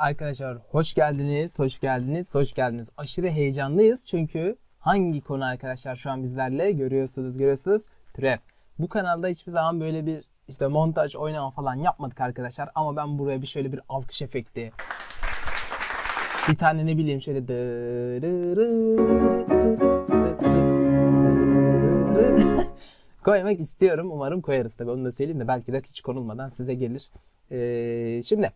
arkadaşlar hoş geldiniz, hoş geldiniz, hoş geldiniz. Aşırı heyecanlıyız çünkü hangi konu arkadaşlar şu an bizlerle görüyorsunuz, görüyorsunuz. Türev. Bu kanalda hiçbir zaman böyle bir işte montaj, oynama falan yapmadık arkadaşlar ama ben buraya bir şöyle bir alkış efekti. Bir tane ne bileyim şöyle koymak istiyorum. Umarım koyarız tabii onu da söyleyeyim de belki de hiç konulmadan size gelir. Ee, şimdi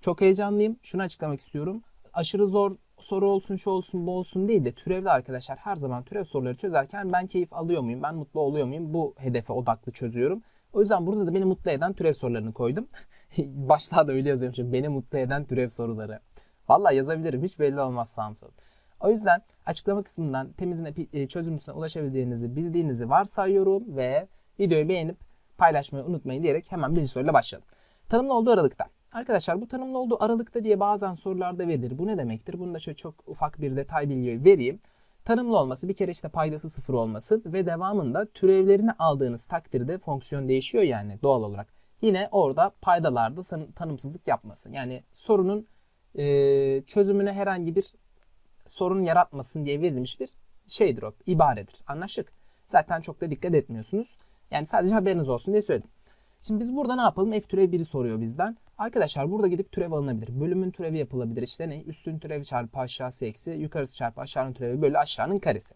çok heyecanlıyım. Şunu açıklamak istiyorum. Aşırı zor soru olsun, şu olsun, bu olsun değil de türevli arkadaşlar her zaman türev soruları çözerken ben keyif alıyor muyum, ben mutlu oluyor muyum bu hedefe odaklı çözüyorum. O yüzden burada da beni mutlu eden türev sorularını koydum. Başta da öyle yazıyorum şimdi beni mutlu eden türev soruları. Vallahi yazabilirim hiç belli olmaz sağım solum. O yüzden açıklama kısmından temizine e, çözümüne ulaşabildiğinizi bildiğinizi varsayıyorum ve videoyu beğenip paylaşmayı unutmayın diyerek hemen birinci soruyla başlayalım. Tanımlı olduğu aralıkta. Arkadaşlar bu tanımlı olduğu aralıkta diye bazen sorularda verilir. Bu ne demektir? Bunu da şöyle çok ufak bir detay bilgi vereyim. Tanımlı olması bir kere işte paydası sıfır olması ve devamında türevlerini aldığınız takdirde fonksiyon değişiyor yani doğal olarak. Yine orada paydalarda tanımsızlık yapması. Yani sorunun e, çözümüne herhangi bir sorun yaratmasın diye verilmiş bir şeydir o, ibaredir. Anlaştık. Zaten çok da dikkat etmiyorsunuz. Yani sadece haberiniz olsun diye söyledim. Şimdi biz burada ne yapalım? F türev 1'i soruyor bizden. Arkadaşlar burada gidip türev alınabilir. Bölümün türevi yapılabilir. İşte ne? Üstün türevi çarpı aşağısı eksi, yukarısı çarpı aşağının türevi bölü aşağının karesi.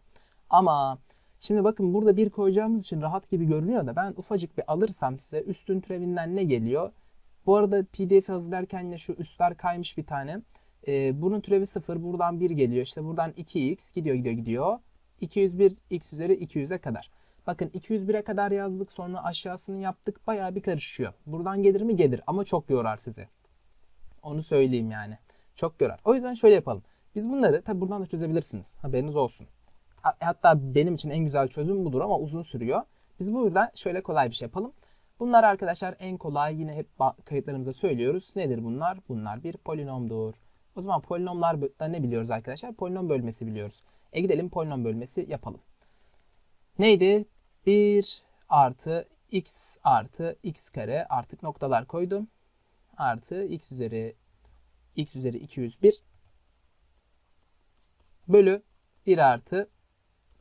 Ama şimdi bakın burada bir koyacağımız için rahat gibi görünüyor da ben ufacık bir alırsam size üstün türevinden ne geliyor? Bu arada PDF hazırlarken yine şu üstler kaymış bir tane. Ee, bunun türevi 0. Buradan 1 geliyor. İşte buradan 2x gidiyor gidiyor gidiyor. 201 x üzeri 200'e kadar. Bakın 201'e kadar yazdık sonra aşağısını yaptık bayağı bir karışıyor. Buradan gelir mi gelir ama çok yorar sizi. Onu söyleyeyim yani. Çok yorar. O yüzden şöyle yapalım. Biz bunları tabi buradan da çözebilirsiniz. Haberiniz olsun. Hatta benim için en güzel çözüm budur ama uzun sürüyor. Biz bu yüzden şöyle kolay bir şey yapalım. Bunlar arkadaşlar en kolay yine hep kayıtlarımıza söylüyoruz. Nedir bunlar? Bunlar bir polinomdur. O zaman polinomlarda ne biliyoruz arkadaşlar? Polinom bölmesi biliyoruz. E gidelim polinom bölmesi yapalım. Neydi? 1 artı x artı x kare artık noktalar koydum. Artı x üzeri x üzeri 201 bölü 1 artı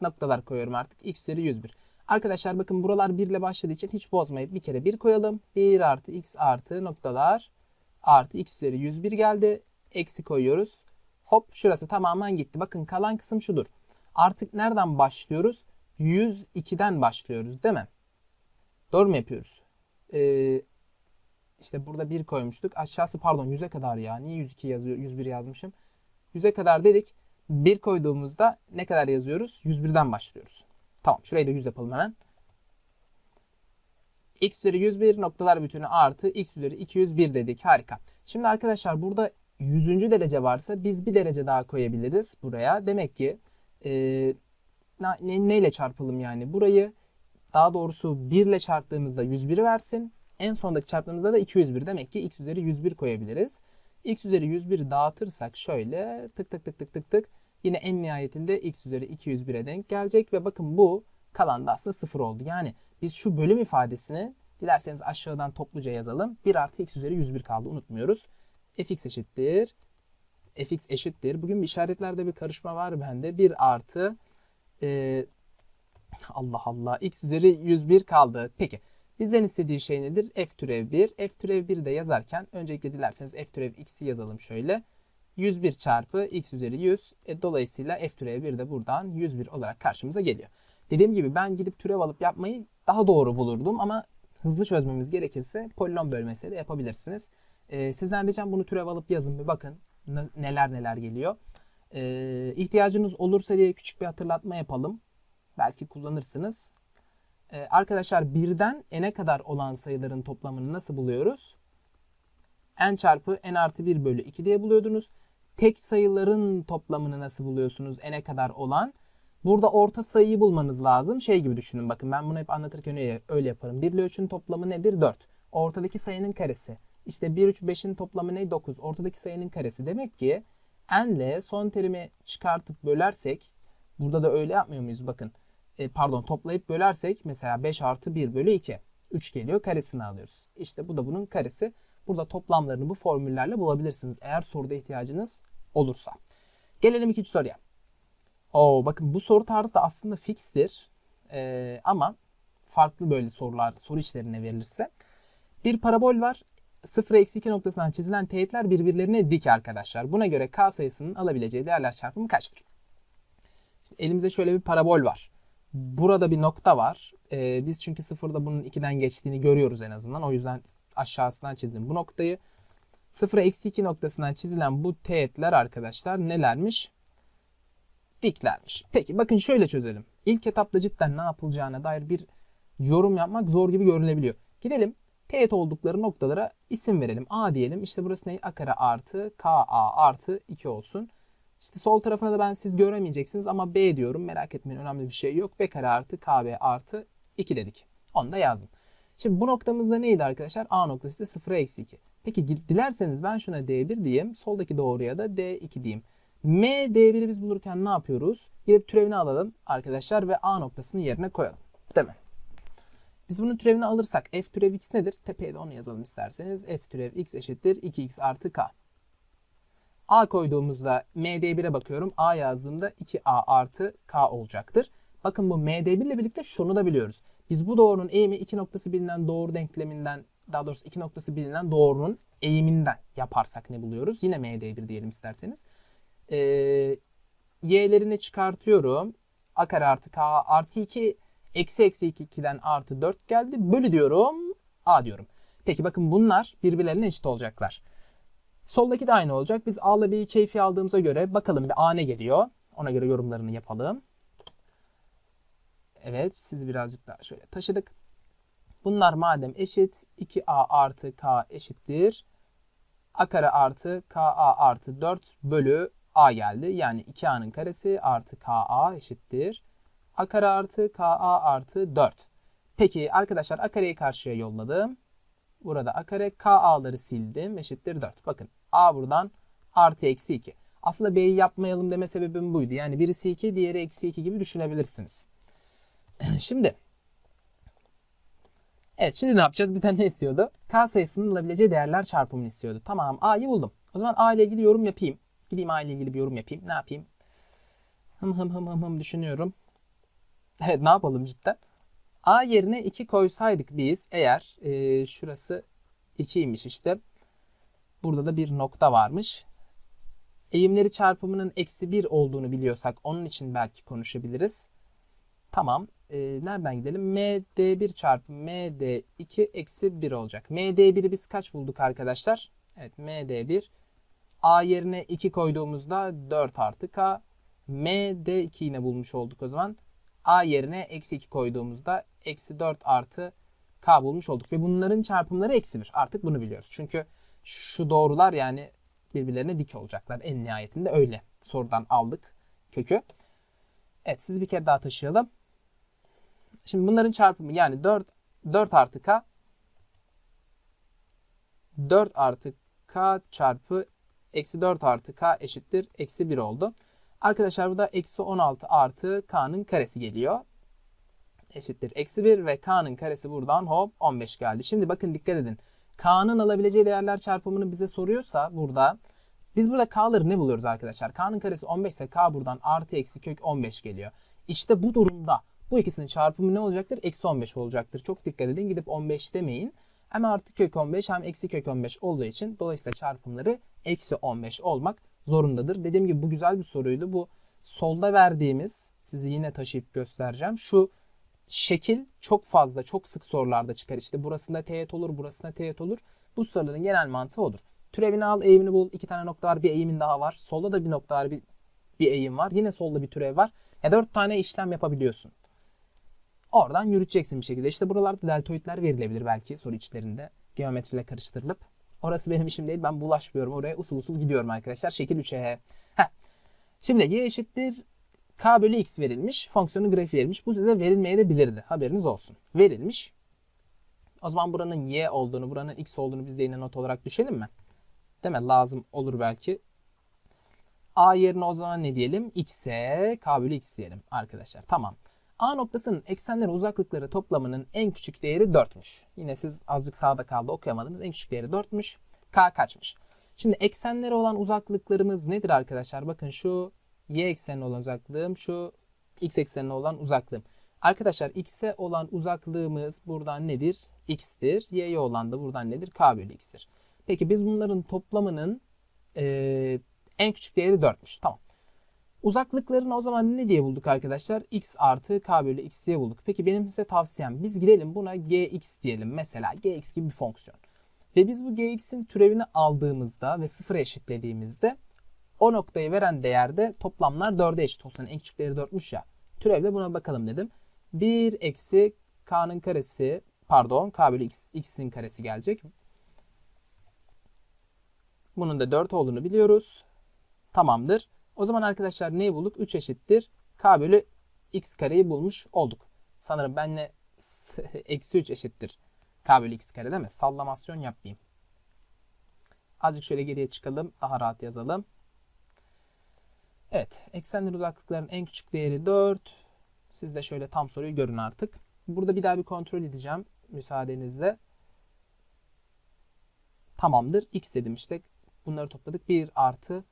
noktalar koyuyorum artık x üzeri 101. Arkadaşlar bakın buralar 1 ile başladığı için hiç bozmayıp bir kere 1 koyalım. 1 artı x artı noktalar artı x üzeri 101 geldi. Eksi koyuyoruz. Hop şurası tamamen gitti. Bakın kalan kısım şudur. Artık nereden başlıyoruz? 102'den başlıyoruz değil mi? Doğru mu yapıyoruz? Ee, işte burada 1 koymuştuk. Aşağısı pardon 100'e kadar ya. Niye 102 yazıyor? 101 yazmışım. 100'e kadar dedik. 1 koyduğumuzda ne kadar yazıyoruz? 101'den başlıyoruz. Tamam şurayı da 100 yapalım hemen. x üzeri 101 noktalar bütünü artı x üzeri 201 dedik. Harika. Şimdi arkadaşlar burada 100. derece varsa biz bir derece daha koyabiliriz buraya. Demek ki e, ne, neyle çarpalım yani? Burayı daha doğrusu 1 ile çarptığımızda 101 versin. En sondaki çarptığımızda da 201. Demek ki x üzeri 101 koyabiliriz. x üzeri 101'i dağıtırsak şöyle tık tık tık tık tık tık yine en nihayetinde x üzeri 201'e denk gelecek ve bakın bu kalan da aslında 0 oldu. Yani biz şu bölüm ifadesini dilerseniz aşağıdan topluca yazalım. 1 artı x üzeri 101 kaldı unutmuyoruz. fx eşittir. fx eşittir. Bugün bir işaretlerde bir karışma var bende. 1 artı e, Allah Allah x üzeri 101 kaldı. Peki bizden istediği şey nedir? f türev 1. f türev 1 de yazarken öncelikle dilerseniz f türev x'i yazalım şöyle. 101 çarpı x üzeri 100. E, dolayısıyla f türev 1 de buradan 101 olarak karşımıza geliyor. Dediğim gibi ben gidip türev alıp yapmayı daha doğru bulurdum ama hızlı çözmemiz gerekirse polinom bölmesi de yapabilirsiniz. E, sizden ricam bunu türev alıp yazın bir bakın neler neler geliyor. E, ihtiyacınız olursa diye küçük bir hatırlatma yapalım. Belki kullanırsınız. E, arkadaşlar birden n'e kadar olan sayıların toplamını nasıl buluyoruz? n çarpı n artı 1 bölü 2 diye buluyordunuz. Tek sayıların toplamını nasıl buluyorsunuz n'e kadar olan? Burada orta sayıyı bulmanız lazım. Şey gibi düşünün bakın ben bunu hep anlatırken öyle, öyle yaparım. 1 ile 3'ün toplamı nedir? 4. Ortadaki sayının karesi. İşte 1, 3, 5'in toplamı ne? 9. Ortadaki sayının karesi. Demek ki n ile son terimi çıkartıp bölersek burada da öyle yapmıyor muyuz? Bakın e, pardon toplayıp bölersek mesela 5 artı 1 bölü 2. 3 geliyor karesini alıyoruz. İşte bu da bunun karesi. Burada toplamlarını bu formüllerle bulabilirsiniz eğer soruda ihtiyacınız olursa. Gelelim ikinci soruya. Oo, bakın bu soru tarzı da aslında fikstir. Ee, ama farklı böyle sorular, soru içlerine verilirse. Bir parabol var. 0 eksi 2 noktasından çizilen teğetler birbirlerine dik arkadaşlar. Buna göre k sayısının alabileceği değerler çarpımı kaçtır? Şimdi elimizde şöyle bir parabol var. Burada bir nokta var. Ee, biz çünkü sıfırda bunun 2'den geçtiğini görüyoruz en azından. O yüzden aşağısından çizdim bu noktayı. 0 eksi 2 noktasından çizilen bu teğetler arkadaşlar nelermiş? Diklermiş. Peki bakın şöyle çözelim. İlk etapta cidden ne yapılacağına dair bir yorum yapmak zor gibi görünebiliyor. Gidelim teğet oldukları noktalara isim verelim. A diyelim. İşte burası ne? A kare artı KA artı 2 olsun. İşte sol tarafına da ben siz göremeyeceksiniz ama B diyorum. Merak etmeyin önemli bir şey yok. B kare artı KB artı 2 dedik. Onu da yazdım. Şimdi bu noktamızda neydi arkadaşlar? A noktası da 0'a eksi 2. Peki dilerseniz ben şuna D1 diyeyim. Soldaki doğruya da D2 diyeyim. M D1'i biz bulurken ne yapıyoruz? Gidip türevini alalım arkadaşlar ve A noktasını yerine koyalım. Değil mi? Biz bunun türevini alırsak f türev x nedir? Tepeye de onu yazalım isterseniz. f türev x eşittir 2x artı k. A koyduğumuzda MD1'e bakıyorum. A yazdığımda 2A artı K olacaktır. Bakın bu MD1 ile birlikte şunu da biliyoruz. Biz bu doğrunun eğimi iki noktası bilinen doğru denkleminden daha doğrusu iki noktası bilinen doğrunun eğiminden yaparsak ne buluyoruz? Yine MD1 diyelim isterseniz. Ee, y'lerini çıkartıyorum. A kare artı K artı 2 eksi eksi 2 2'den artı 4 geldi. Bölü diyorum. A diyorum. Peki bakın bunlar birbirlerine eşit olacaklar. Soldaki de aynı olacak. Biz A ile B'yi keyfi aldığımıza göre bakalım bir A ne geliyor. Ona göre yorumlarını yapalım. Evet sizi birazcık daha şöyle taşıdık. Bunlar madem eşit 2A artı K eşittir. A kare artı KA artı 4 bölü A geldi. Yani 2A'nın karesi artı KA eşittir. A kare artı KA artı 4. Peki arkadaşlar A kareyi karşıya yolladım. Burada a kare k a'ları sildim eşittir 4. Bakın a buradan artı eksi 2. Aslında b'yi yapmayalım deme sebebim buydu. Yani birisi 2 diğeri eksi 2 gibi düşünebilirsiniz. şimdi Evet şimdi ne yapacağız? Tane ne istiyordu? K sayısının alabileceği değerler çarpımını istiyordu. Tamam A'yı buldum. O zaman A ile ilgili yorum yapayım. Gideyim A ile ilgili bir yorum yapayım. Ne yapayım? Hım hım hım hım hım düşünüyorum. Evet ne yapalım cidden? A yerine 2 koysaydık biz eğer e, şurası 2'ymiş işte. Burada da bir nokta varmış. Eğimleri çarpımının eksi 1 olduğunu biliyorsak onun için belki konuşabiliriz. Tamam. E, nereden gidelim? MD1 çarpı MD2 eksi 1 olacak. MD1'i biz kaç bulduk arkadaşlar? Evet MD1 A yerine 2 koyduğumuzda 4 artı K. MD2 yine bulmuş olduk o zaman. A yerine eksi 2 koyduğumuzda eksi 4 artı K bulmuş olduk. Ve bunların çarpımları eksi 1. Artık bunu biliyoruz. Çünkü şu doğrular yani birbirlerine dik olacaklar. En nihayetinde öyle. Sorudan aldık kökü. Evet siz bir kere daha taşıyalım. Şimdi bunların çarpımı yani 4, 4 artı K 4 artı K çarpı eksi 4 artı K eşittir. Eksi 1 oldu. Arkadaşlar burada eksi 16 artı K'nın karesi geliyor. Eşittir. Eksi 1 ve K'nın karesi buradan hop 15 geldi. Şimdi bakın dikkat edin. K'nın alabileceği değerler çarpımını bize soruyorsa burada biz burada K'ları ne buluyoruz arkadaşlar? K'nın karesi 15 ise K buradan artı eksi kök 15 geliyor. İşte bu durumda bu ikisinin çarpımı ne olacaktır? Eksi 15 olacaktır. Çok dikkat edin. Gidip 15 demeyin. Hem artı kök 15 hem eksi kök 15 olduğu için dolayısıyla çarpımları eksi 15 olmak zorundadır. Dediğim gibi bu güzel bir soruydu. Bu solda verdiğimiz sizi yine taşıyıp göstereceğim. Şu şekil çok fazla çok sık sorularda çıkar. İşte burasında teğet olur, burasında teğet olur. Bu soruların genel mantığı odur. Türevini al, eğimini bul. İki tane nokta var, bir eğimin daha var. Solda da bir nokta var, bir, bir eğim var. Yine solda bir türev var. Ya dört tane işlem yapabiliyorsun. Oradan yürüteceksin bir şekilde. İşte buralarda deltoidler verilebilir belki soru içlerinde. Geometriyle karıştırılıp. Orası benim işim değil. Ben bulaşmıyorum. Oraya usul usul gidiyorum arkadaşlar. Şekil 3'e. Heh. Şimdi y eşittir k bölü x verilmiş. Fonksiyonun grafiği verilmiş. Bu size verilmeye de bilirdi. Haberiniz olsun. Verilmiş. O zaman buranın y olduğunu, buranın x olduğunu biz de yine not olarak düşelim mi? Değil mi? Lazım olur belki. A yerine o zaman ne diyelim? X'e k bölü x diyelim arkadaşlar. Tamam. A noktasının eksenleri uzaklıkları toplamının en küçük değeri 4'müş. Yine siz azıcık sağda kaldı okuyamadınız. En küçük değeri 4'müş. K kaçmış? Şimdi eksenleri olan uzaklıklarımız nedir arkadaşlar? Bakın şu y eksenine olan uzaklığım, şu x eksenine olan uzaklığım. Arkadaşlar x'e olan uzaklığımız buradan nedir? x'tir. y'ye olan da buradan nedir? k bölü x'tir. Peki biz bunların toplamının eee, en küçük değeri 4'müş. Tamam. Uzaklıklarını o zaman ne diye bulduk arkadaşlar? x artı k bölü x diye bulduk. Peki benim size tavsiyem biz gidelim buna gx diyelim. Mesela gx gibi bir fonksiyon. Ve biz bu gx'in türevini aldığımızda ve sıfıra eşitlediğimizde o noktayı veren değerde toplamlar 4'e eşit olsun. En küçük değeri 4'müş ya. Türevde buna bakalım dedim. 1 eksi k'nın karesi pardon k bölü x, x'in karesi gelecek. Bunun da 4 olduğunu biliyoruz. Tamamdır. O zaman arkadaşlar neyi bulduk? 3 eşittir. K bölü x kareyi bulmuş olduk. Sanırım benle eksi 3 eşittir. K bölü x kare değil mi? Sallamasyon yapmayayım. Azıcık şöyle geriye çıkalım. Daha rahat yazalım. Evet. Eksenler uzaklıkların en küçük değeri 4. Siz de şöyle tam soruyu görün artık. Burada bir daha bir kontrol edeceğim. Müsaadenizle. Tamamdır. X dedim işte. Bunları topladık. 1 artı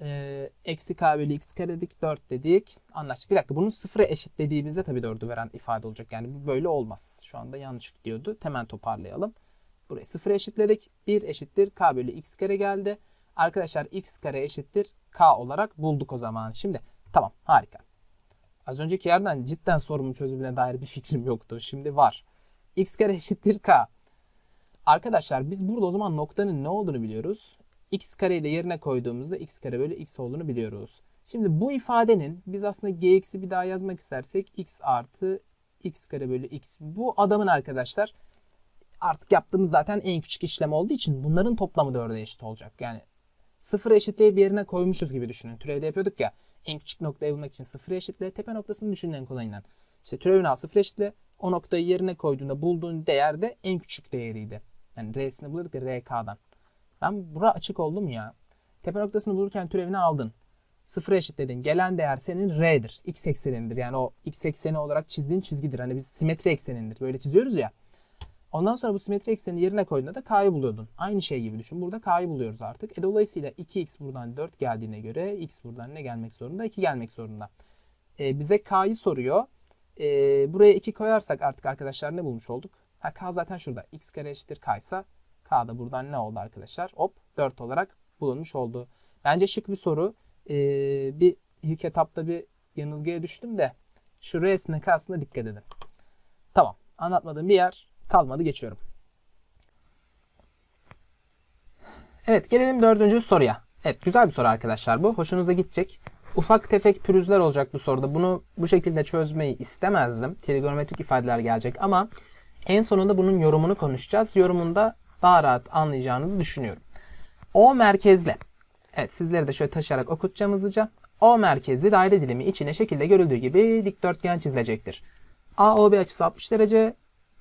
e, eksi k bölü x kare dedik 4 dedik. Anlaştık. Bir dakika bunu sıfıra eşitlediğimizde tabii 4'ü veren ifade olacak. Yani bu böyle olmaz. Şu anda yanlış gidiyordu. Hemen toparlayalım. Burayı sıfıra eşitledik. 1 eşittir k bölü x kare geldi. Arkadaşlar x kare eşittir k olarak bulduk o zaman. Şimdi tamam harika. Az önceki yerden cidden sorumun çözümüne dair bir fikrim yoktu. Şimdi var. x kare eşittir k. Arkadaşlar biz burada o zaman noktanın ne olduğunu biliyoruz. X kareyi de yerine koyduğumuzda x kare bölü x olduğunu biliyoruz. Şimdi bu ifadenin biz aslında gx'i bir daha yazmak istersek x artı x kare bölü x. Bu adamın arkadaşlar artık yaptığımız zaten en küçük işlem olduğu için bunların toplamı 4'e eşit olacak. Yani sıfır eşitleyip yerine koymuşuz gibi düşünün. Türevde yapıyorduk ya en küçük noktayı bulmak için sıfır eşitle tepe noktasını düşünün en kolayından. İşte türevini al sıfır eşitle o noktayı yerine koyduğunda bulduğun değer de en küçük değeriydi. Yani R'sini buluyorduk ya RK'dan. Ben bura açık oldum ya. Tepe noktasını bulurken türevini aldın. Sıfır eşitledin. Gelen değer senin R'dir. X eksenindir. Yani o X ekseni olarak çizdiğin çizgidir. Hani biz simetri eksenindir. Böyle çiziyoruz ya. Ondan sonra bu simetri eksenini yerine koyduğunda da K'yı buluyordun. Aynı şey gibi düşün. Burada K'yı buluyoruz artık. E dolayısıyla 2X buradan 4 geldiğine göre X buradan ne gelmek zorunda? 2 gelmek zorunda. E, bize K'yı soruyor. E, buraya 2 koyarsak artık arkadaşlar ne bulmuş olduk? Ha, K zaten şurada. X kare eşittir K ise K da buradan ne oldu arkadaşlar? Hop 4 olarak bulunmuş oldu. Bence şık bir soru. Ee, bir ilk etapta bir yanılgıya düştüm de şu R'sine K'sine dikkat edin. Tamam. Anlatmadığım bir yer kalmadı. Geçiyorum. Evet gelelim dördüncü soruya. Evet güzel bir soru arkadaşlar bu. Hoşunuza gidecek. Ufak tefek pürüzler olacak bu soruda. Bunu bu şekilde çözmeyi istemezdim. Trigonometrik ifadeler gelecek ama en sonunda bunun yorumunu konuşacağız. Yorumunda daha rahat anlayacağınızı düşünüyorum. O merkezle. Evet sizleri de şöyle taşıyarak okutacağım hızlıca. O merkezli daire dilimi içine şekilde görüldüğü gibi dikdörtgen çizilecektir. AOB açısı 60 derece.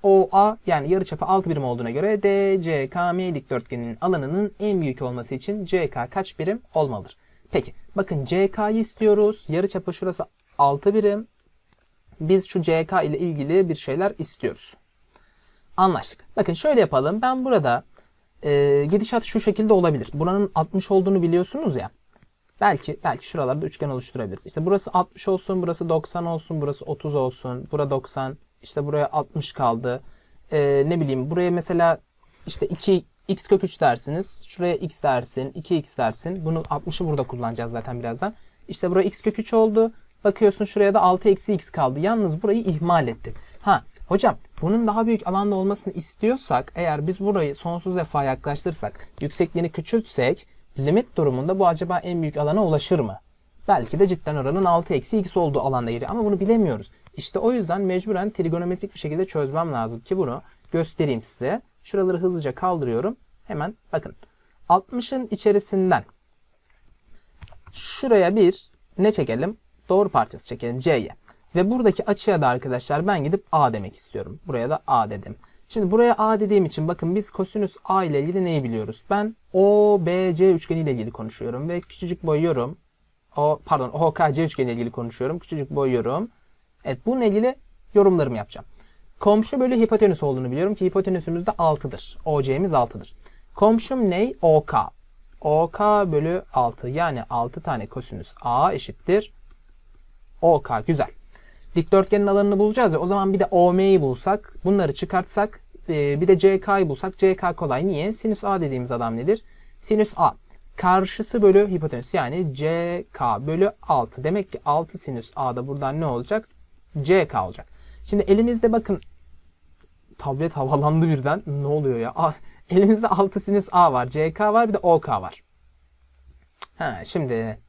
OA yani yarıçapı 6 birim olduğuna göre DCKM dikdörtgeninin alanının en büyük olması için CK kaç birim olmalıdır? Peki bakın CK'yı istiyoruz. Yarıçapı şurası 6 birim. Biz şu CK ile ilgili bir şeyler istiyoruz. Anlaştık. Bakın şöyle yapalım. Ben burada e, gidişat şu şekilde olabilir. Buranın 60 olduğunu biliyorsunuz ya. Belki belki şuralarda üçgen oluşturabiliriz. İşte burası 60 olsun, burası 90 olsun, burası 30 olsun, bura 90. İşte buraya 60 kaldı. E, ne bileyim buraya mesela işte 2 x kök 3 dersiniz. Şuraya x dersin, 2x dersin. Bunu 60'ı burada kullanacağız zaten birazdan. İşte buraya x kök 3 oldu. Bakıyorsun şuraya da 6 eksi x kaldı. Yalnız burayı ihmal ettim. Ha hocam bunun daha büyük alanda olmasını istiyorsak eğer biz burayı sonsuz defa yaklaştırsak yüksekliğini küçültsek limit durumunda bu acaba en büyük alana ulaşır mı? Belki de cidden oranın 6 eksi x olduğu alanda geliyor ama bunu bilemiyoruz. İşte o yüzden mecburen trigonometrik bir şekilde çözmem lazım ki bunu göstereyim size. Şuraları hızlıca kaldırıyorum. Hemen bakın. 60'ın içerisinden şuraya bir ne çekelim? Doğru parçası çekelim C'ye. Ve buradaki açıya da arkadaşlar ben gidip A demek istiyorum. Buraya da A dedim. Şimdi buraya A dediğim için bakın biz kosinüs A ile ilgili neyi biliyoruz? Ben OBC üçgeni ile ilgili konuşuyorum ve küçücük boyuyorum. O pardon OKC üçgeni ile ilgili konuşuyorum. Küçücük boyuyorum. Evet bununla ilgili yorumlarımı yapacağım. Komşu bölü hipotenüs olduğunu biliyorum ki hipotenüsümüz de 6'dır. OC'miz 6'dır. Komşum ne? OK. OK bölü 6 yani 6 tane kosinüs A eşittir. OK güzel. Dikdörtgenin alanını bulacağız ya o zaman bir de OM'yi bulsak bunları çıkartsak e, bir de CK'yı bulsak CK kolay. Niye? Sinüs A dediğimiz adam nedir? Sinüs A. Karşısı bölü hipotenüs yani CK bölü 6. Demek ki 6 sinüs A'da buradan ne olacak? CK olacak. Şimdi elimizde bakın tablet havalandı birden. Ne oluyor ya? Ah, elimizde 6 sinüs A var. CK var bir de OK var. Ha, şimdi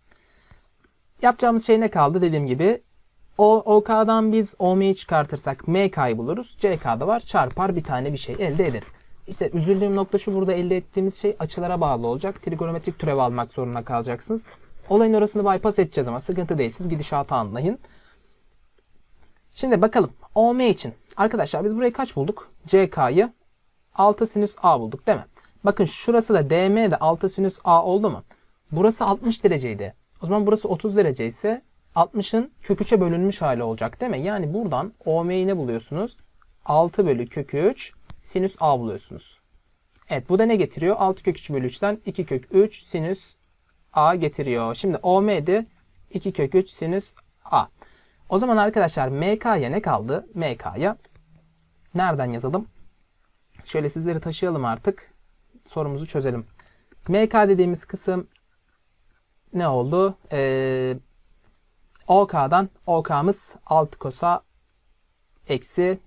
yapacağımız şey ne kaldı dediğim gibi o OK'dan biz OM'yi çıkartırsak MK'yı buluruz. CK'da var. Çarpar bir tane bir şey elde ederiz. İşte üzüldüğüm nokta şu burada elde ettiğimiz şey açılara bağlı olacak. Trigonometrik türev almak zorunda kalacaksınız. Olayın orasını bypass edeceğiz ama sıkıntı değil. Siz gidişatı anlayın. Şimdi bakalım. OM için. Arkadaşlar biz burayı kaç bulduk? CK'yı 6 sinüs A bulduk değil mi? Bakın şurası da DM de 6 sinüs A oldu mu? Burası 60 dereceydi. O zaman burası 30 derece ise 60'ın kök 3'e bölünmüş hali olacak değil mi? Yani buradan OM'yi ne buluyorsunuz? 6 bölü kök 3 sinüs A buluyorsunuz. Evet bu da ne getiriyor? 6 kök 3 bölü 3'ten 2 kök 3 sinüs A getiriyor. Şimdi OM'di 2 kök 3 sinüs A. O zaman arkadaşlar MK'ya ne kaldı? MK'ya nereden yazalım? Şöyle sizleri taşıyalım artık. Sorumuzu çözelim. MK dediğimiz kısım ne oldu? Ee, OK'dan OK'mız 6 kosa eksi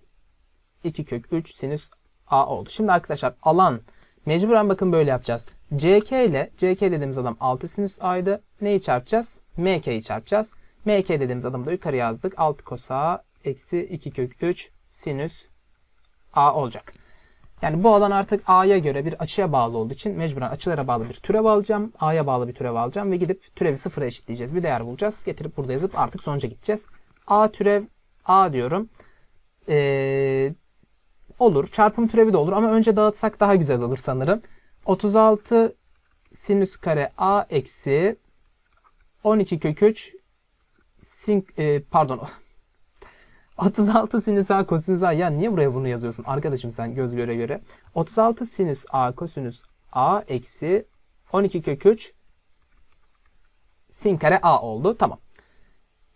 2 kök 3 sinüs A oldu. Şimdi arkadaşlar alan mecburen bakın böyle yapacağız. CK ile CK dediğimiz adam 6 sinüs A'ydı. Neyi çarpacağız? MK'yi çarpacağız. MK dediğimiz adamı da yukarı yazdık. 6 kosa eksi 2 kök 3 sinüs A olacak. Yani bu alan artık A'ya göre bir açıya bağlı olduğu için mecburen açılara bağlı bir türev alacağım. A'ya bağlı bir türev alacağım ve gidip türevi sıfıra eşitleyeceğiz. Bir değer bulacağız. Getirip burada yazıp artık sonuca gideceğiz. A türev A diyorum. Ee, olur. Çarpım türevi de olur ama önce dağıtsak daha güzel olur sanırım. 36 sinüs kare A eksi 12 kök 3 sin, e, pardon 36 sinüs A kosinüs A. Ya niye buraya bunu yazıyorsun? Arkadaşım sen göz göre göre. 36 sinüs A kosinüs A eksi 12 kök 3 sin kare A oldu. Tamam.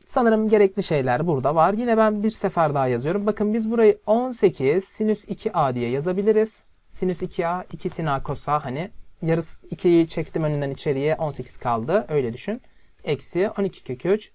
Sanırım gerekli şeyler burada var. Yine ben bir sefer daha yazıyorum. Bakın biz burayı 18 sinüs 2A diye yazabiliriz. Sinüs 2A, 2 sin A cos A hani yarısı 2'yi çektim önünden içeriye 18 kaldı. Öyle düşün. Eksi 12 kök 3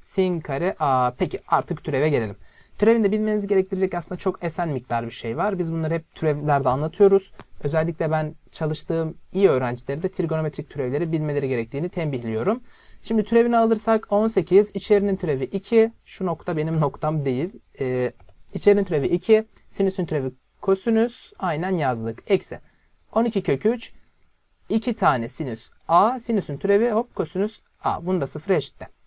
sin kare A. Peki artık türeve gelelim. Türevin de bilmenizi gerektirecek aslında çok esen miktar bir şey var. Biz bunları hep türevlerde anlatıyoruz. Özellikle ben çalıştığım iyi öğrencileri de trigonometrik türevleri bilmeleri gerektiğini tembihliyorum. Şimdi türevini alırsak 18, içerinin türevi 2. Şu nokta benim noktam değil. Ee, içerinin türevi 2, sinüsün türevi kosinüs. Aynen yazdık. Eksi 12 kök 3, 2 tane sinüs A, sinüsün türevi hop kosinüs A. Bunu da sıfıra eşitle.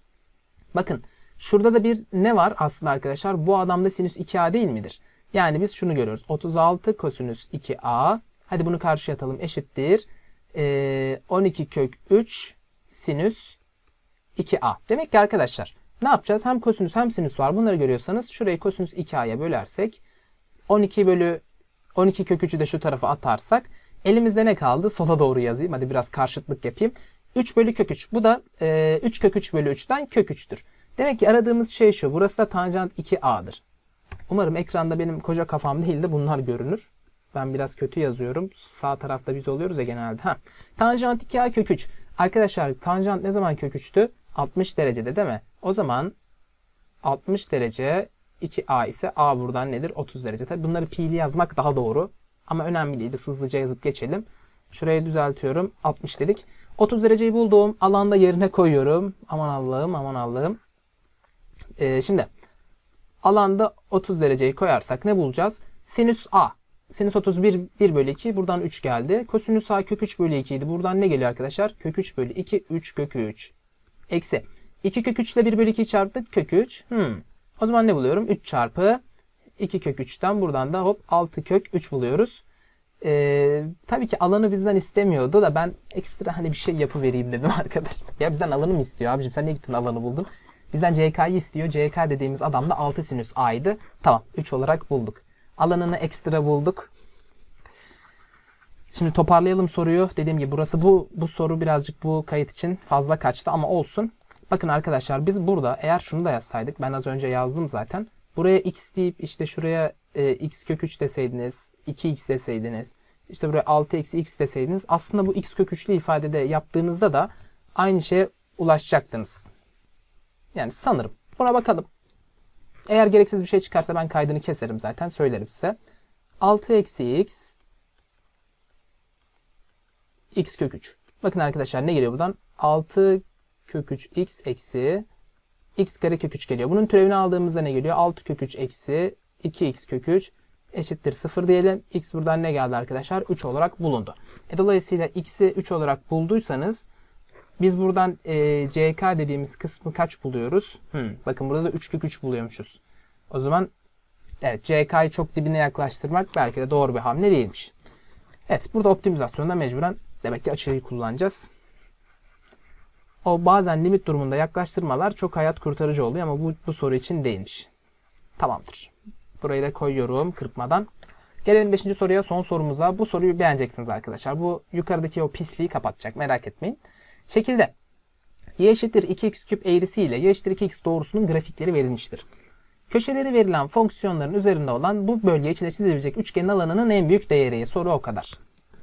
Bakın şurada da bir ne var aslında arkadaşlar? Bu adamda sinüs 2A değil midir? Yani biz şunu görüyoruz. 36 kosinüs 2A. Hadi bunu karşıya atalım. Eşittir. Ee, 12 kök 3 sinüs 2A. Demek ki arkadaşlar ne yapacağız? Hem kosinüs hem sinüs var. Bunları görüyorsanız şurayı kosinüs 2A'ya bölersek 12 bölü 12 kök 3'ü de şu tarafa atarsak elimizde ne kaldı? Sola doğru yazayım. Hadi biraz karşıtlık yapayım. 3 bölü kök 3. Bu da e, 3 kök 3 bölü 3'ten kök 3'tür. Demek ki aradığımız şey şu. Burası da tanjant 2a'dır. Umarım ekranda benim koca kafam değil de bunlar görünür. Ben biraz kötü yazıyorum. Sağ tarafta biz oluyoruz ya genelde. Ha. Tanjant 2a kök 3. Arkadaşlar tanjant ne zaman kök 3'tü? 60 derecede değil mi? O zaman 60 derece 2a ise a buradan nedir? 30 derece. Tabi bunları pi'li yazmak daha doğru. Ama önemli değil. Hızlıca yazıp geçelim. Şurayı düzeltiyorum. 60 dedik. 30 dereceyi bulduğum alanda yerine koyuyorum. Aman Allah'ım aman Allah'ım. Ee, şimdi alanda 30 dereceyi koyarsak ne bulacağız? Sinüs A. Sinüs 31 1 bölü 2 buradan 3 geldi. Kosinüs A kök 3 bölü 2 idi. Buradan ne geliyor arkadaşlar? Kök 3 bölü 2 3 kök 3. Eksi. 2 kök 3 ile 1 bölü 2 çarptık. Kök 3. Hmm. O zaman ne buluyorum? 3 çarpı 2 kök 3'ten buradan da hop 6 kök 3 buluyoruz. Ee, tabii ki alanı bizden istemiyordu da ben ekstra hani bir şey yapıvereyim dedim arkadaşlar. Ya bizden alanı mı istiyor abicim sen niye gittin alanı buldun? Bizden CK'yı istiyor. CK dediğimiz adam da 6 sinüs A'ydı. Tamam 3 olarak bulduk. Alanını ekstra bulduk. Şimdi toparlayalım soruyu. Dediğim gibi burası bu bu soru birazcık bu kayıt için fazla kaçtı ama olsun. Bakın arkadaşlar biz burada eğer şunu da yazsaydık ben az önce yazdım zaten. Buraya x deyip işte şuraya e, x kök 3 deseydiniz, 2x deseydiniz, işte buraya 6 eksi x deseydiniz aslında bu x kök 3'lü ifadede yaptığınızda da aynı şeye ulaşacaktınız. Yani sanırım. Buna bakalım. Eğer gereksiz bir şey çıkarsa ben kaydını keserim zaten söylerim size. 6 eksi x x kök 3. Bakın arkadaşlar ne geliyor buradan? 6 kök 3 x eksi x kare kök 3 geliyor. Bunun türevini aldığımızda ne geliyor? 6 kök 3 eksi 2x kök 3 eşittir 0 diyelim. x buradan ne geldi arkadaşlar? 3 olarak bulundu. E, dolayısıyla x'i 3 olarak bulduysanız biz buradan e, ck dediğimiz kısmı kaç buluyoruz? Hmm, bakın burada da 3 kök 3 buluyormuşuz. O zaman evet ck'yı çok dibine yaklaştırmak belki de doğru bir hamle değilmiş. Evet burada optimizasyonda mecburen demek ki açıyı kullanacağız. O bazen limit durumunda yaklaştırmalar çok hayat kurtarıcı oluyor ama bu, bu soru için değilmiş. Tamamdır. Burayı da koyuyorum kırpmadan. Gelelim 5. soruya son sorumuza. Bu soruyu beğeneceksiniz arkadaşlar. Bu yukarıdaki o pisliği kapatacak merak etmeyin. Şekilde y eşittir 2x küp eğrisi ile y eşittir 2x doğrusunun grafikleri verilmiştir. Köşeleri verilen fonksiyonların üzerinde olan bu bölge içinde çizilecek üçgenin alanının en büyük değeri. Soru o kadar.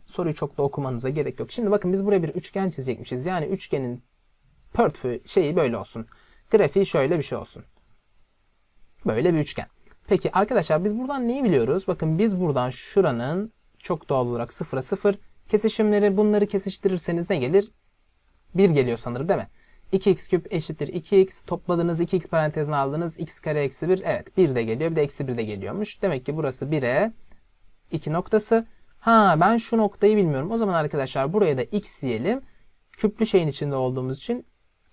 Soruyu çok da okumanıza gerek yok. Şimdi bakın biz buraya bir üçgen çizecekmişiz. Yani üçgenin portföy şeyi böyle olsun. Grafiği şöyle bir şey olsun. Böyle bir üçgen. Peki arkadaşlar biz buradan neyi biliyoruz? Bakın biz buradan şuranın çok doğal olarak sıfıra sıfır kesişimleri bunları kesiştirirseniz ne gelir? 1 geliyor sanırım değil mi? 2x küp eşittir 2x topladınız 2x parantezine aldınız x kare eksi 1 evet 1 de geliyor bir de eksi 1 de geliyormuş. Demek ki burası 1'e 2 noktası. Ha ben şu noktayı bilmiyorum. O zaman arkadaşlar buraya da x diyelim. Küplü şeyin içinde olduğumuz için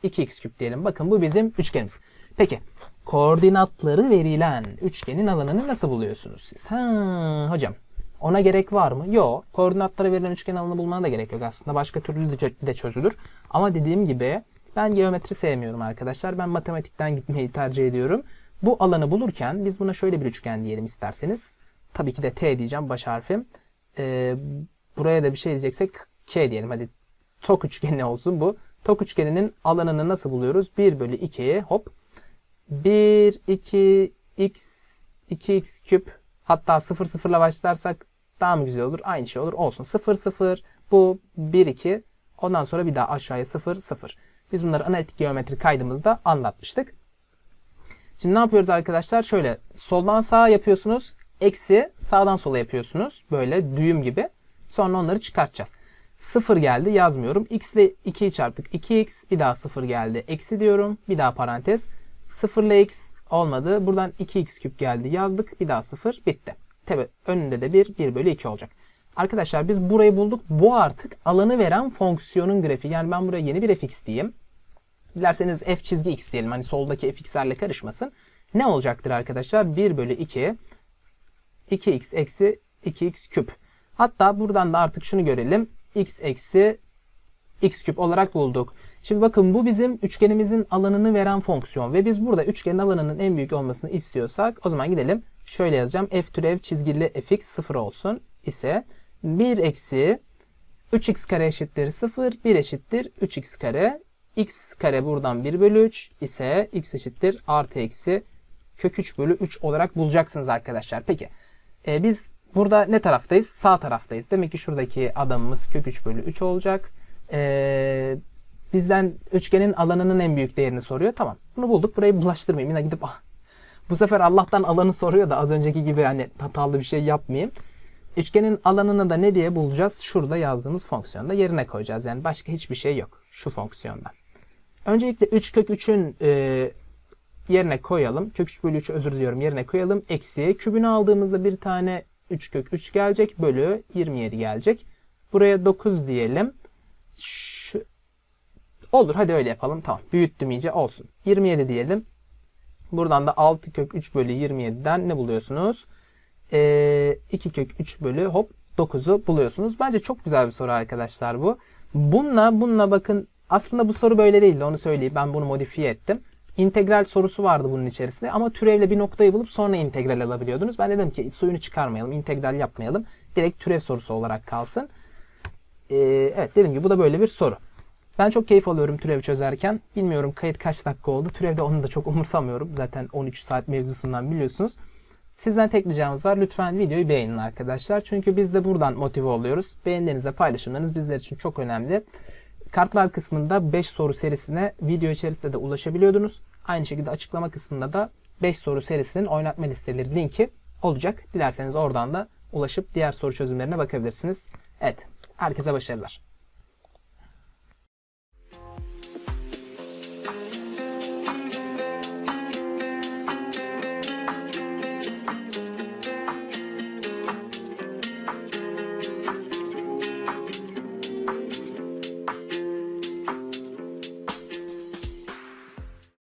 2x küp diyelim. Bakın bu bizim üçgenimiz. Peki koordinatları verilen üçgenin alanını nasıl buluyorsunuz siz? Ha hocam ona gerek var mı? Yok. Koordinatlara verilen üçgen alanı bulmana da gerek yok aslında. Başka türlü de, çözülür. Ama dediğim gibi ben geometri sevmiyorum arkadaşlar. Ben matematikten gitmeyi tercih ediyorum. Bu alanı bulurken biz buna şöyle bir üçgen diyelim isterseniz. Tabii ki de T diyeceğim baş harfim. Ee, buraya da bir şey diyeceksek K diyelim. Hadi tok üçgeni olsun bu. Tok üçgeninin alanını nasıl buluyoruz? 1 bölü 2'ye hop. 1, 2, x, 2x küp hatta 0 0 ile başlarsak daha mı güzel olur? Aynı şey olur. Olsun. 0 0 bu 1 2 ondan sonra bir daha aşağıya 0 0. Biz bunları analitik geometri kaydımızda anlatmıştık. Şimdi ne yapıyoruz arkadaşlar? Şöyle soldan sağa yapıyorsunuz. Eksi sağdan sola yapıyorsunuz. Böyle düğüm gibi. Sonra onları çıkartacağız. 0 geldi yazmıyorum. X ile 2'yi çarptık. 2x bir daha 0 geldi. Eksi diyorum. Bir daha parantez. 0 ile x olmadı. Buradan 2x küp geldi yazdık. Bir daha 0 bitti. Tabi önünde de 1 1 bölü 2 olacak. Arkadaşlar biz burayı bulduk. Bu artık alanı veren fonksiyonun grafiği. Yani ben buraya yeni bir fx diyeyim. Dilerseniz f çizgi x diyelim. Hani soldaki fx'lerle karışmasın. Ne olacaktır arkadaşlar? 1 bölü 2 2x eksi 2x küp. Hatta buradan da artık şunu görelim. x eksi x küp olarak bulduk. Şimdi bakın bu bizim üçgenimizin alanını veren fonksiyon ve biz burada üçgenin alanının en büyük olmasını istiyorsak o zaman gidelim. Şöyle yazacağım. f türev çizgili fx 0 olsun ise 1 eksi 3x kare eşittir 0, 1 eşittir 3x kare. x kare buradan 1 bölü 3 ise x eşittir artı eksi kök 3 bölü 3 olarak bulacaksınız arkadaşlar. Peki e, biz burada ne taraftayız? Sağ taraftayız. Demek ki şuradaki adamımız kök 3 bölü 3 olacak. Eee bizden üçgenin alanının en büyük değerini soruyor. Tamam. Bunu bulduk. Burayı bulaştırmayayım. Yine gidip ah, bu sefer Allah'tan alanı soruyor da az önceki gibi hani hatalı bir şey yapmayayım. Üçgenin alanını da ne diye bulacağız? Şurada yazdığımız fonksiyonda yerine koyacağız. Yani başka hiçbir şey yok. Şu fonksiyonda. Öncelikle 3 kök 3'ün e, yerine koyalım. Kök 3 bölü 3 özür diliyorum. Yerine koyalım. Eksi kübünü aldığımızda bir tane 3 kök 3 gelecek. Bölü 27 gelecek. Buraya 9 diyelim. Şu, Olur hadi öyle yapalım. Tamam. Büyüttüm iyice olsun. 27 diyelim. Buradan da 6 kök 3 bölü 27'den ne buluyorsunuz? Ee, 2 kök 3 bölü hop 9'u buluyorsunuz. Bence çok güzel bir soru arkadaşlar bu. Bununla bununla bakın aslında bu soru böyle değildi onu söyleyeyim. Ben bunu modifiye ettim. integral sorusu vardı bunun içerisinde ama türevle bir noktayı bulup sonra integral alabiliyordunuz. Ben dedim ki suyunu çıkarmayalım, integral yapmayalım. Direkt türev sorusu olarak kalsın. Ee, evet dediğim gibi bu da böyle bir soru. Ben çok keyif alıyorum türev çözerken. Bilmiyorum kayıt kaç dakika oldu. Türevde onu da çok umursamıyorum. Zaten 13 saat mevzusundan biliyorsunuz. Sizden tek ricamız var. Lütfen videoyu beğenin arkadaşlar. Çünkü biz de buradan motive oluyoruz. Beğenilerinize paylaşımlarınız bizler için çok önemli. Kartlar kısmında 5 soru serisine video içerisinde de ulaşabiliyordunuz. Aynı şekilde açıklama kısmında da 5 soru serisinin oynatma listeleri linki olacak. Dilerseniz oradan da ulaşıp diğer soru çözümlerine bakabilirsiniz. Evet, herkese başarılar.